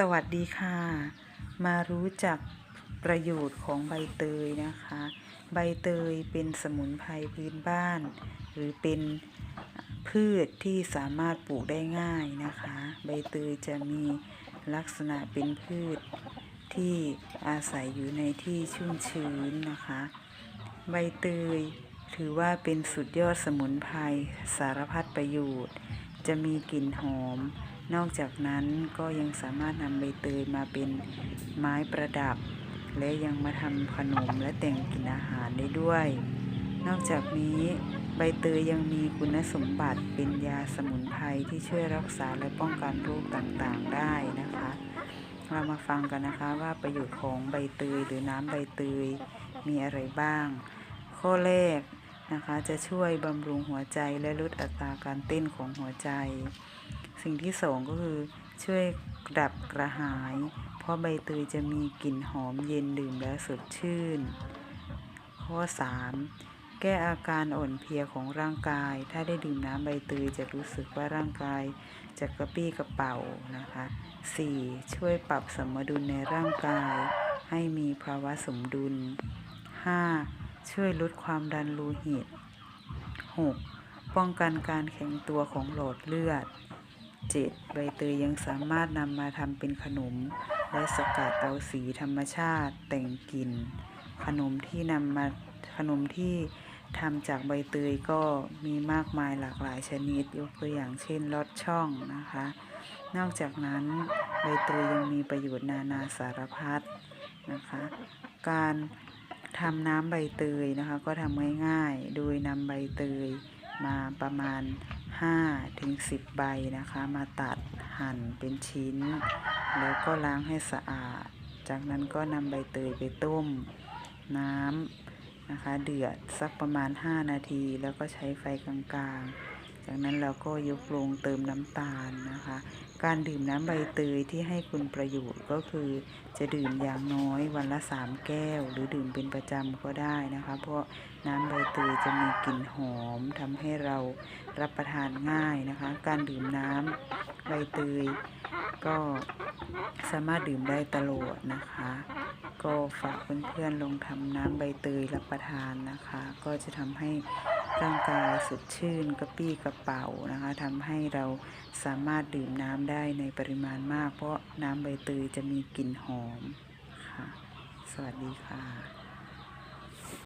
สวัสดีค่ะ มารู้จักประโยชน์ของใบเตยนะคะ ใบเตยเป็นสมุนไพรพื้นบ้าน หรือเป็นพืชที่สามารถปลูกได้ง่ายนะคะ ใบเตยจะมีลักษณะเป็นพืชที่อาศัยอยู่ในที่ชุ่มชื้นนะคะ ใบเตยถือว่าเป็นสุดยอดสมุนไพรสารพัดประโยชน์ จะมีกลิ่นหอม นอกจากนั้นก็ยังสามารถนำใบเตยมาเป็นไม้ประดับ และยังมาทำขนมและแต่งกลิ่นอาหารได้ด้วย นอกจากนี้ใบเตยยังมีคุณสมบัติเป็นยาสมุนไพรที่ช่วยรักษาและป้องกันโรคต่างๆได้นะคะ เรามาฟังกันนะคะว่าประโยชน์ของใบเตยหรือน้ำใบเตยมีอะไรบ้าง ข้อแรก นะคะ จะช่วยบำรุงหัวใจและลดอัตราการเต้นของหัวใจ สิ่งที่สองก็คือช่วยดับกระหาย เพราะใบเตยจะมีกลิ่นหอมเย็นดื่มแล้วสดชื่น ข้อ 3 แก้อาการอ่อนเพลียของร่างกาย ถ้าได้ดื่มน้ำใบเตยจะรู้สึกว่าร่างกายจะกระปี้กระเป๋านะคะ 4. ช่วยปรับสมดุลในร่างกาย ให้มีภาวะสมดุล 5. ช่วยลดความดันโลหิต 6. ป้องกันการแข็งตัวของหลอดเลือด 7. ใบเตยยังสามารถนำมาทำเป็นขนม และสกัดเอาสีธรรมชาติแต่งกลิ่น ขนมที่นำมาขนมที่ทำจากใบเตยก็มีมากมายหลากหลายชนิด ยกตัวอย่างเช่นลอดช่องนะคะ นอกจากนั้นใบเตยยังมีประโยชน์นานาสารพัดนะคะ การ ทำน้ำใบเตยนะคะ ก็ทำง่ายๆ โดยนำใบเตยมาประมาณ 5-10ถึงใบนะคะ มาตัดหั่นเป็นชิ้น แล้วก็ล้างให้สะอาด จากนั้นก็นำใบเตยไปต้มน้ำนะคะ เดือดสักประมาณ 5 นาที แล้วก็ใช้ไฟกลางๆ จากนั้นเราก็ยกลงเติมน้ำตาลนะคะ การดื่มน้ำใบเตยที่ให้คุณประโยชน์ก็คือ จะดื่มอย่างน้อยวันละ 3 แก้ว หรือดื่มเป็นประจำก็ได้นะคะ เพราะน้ำใบเตยจะมีกลิ่นหอมทำให้เรารับประทานง่ายนะคะ การดื่มน้ำใบเตยก็สามารถดื่มได้ตลอดนะคะ ก็ฝากเพื่อนๆลองทำน้ำใบเตยรับประทานนะคะ ก็จะทำให้ ร่างกายสดชื่นกระปี้กระเป๋านะคะทำให้เราสามารถดื่มน้ำได้ในปริมาณมาก เพราะน้ำใบเตยจะมีกลิ่นหอมค่ะ สวัสดีค่ะ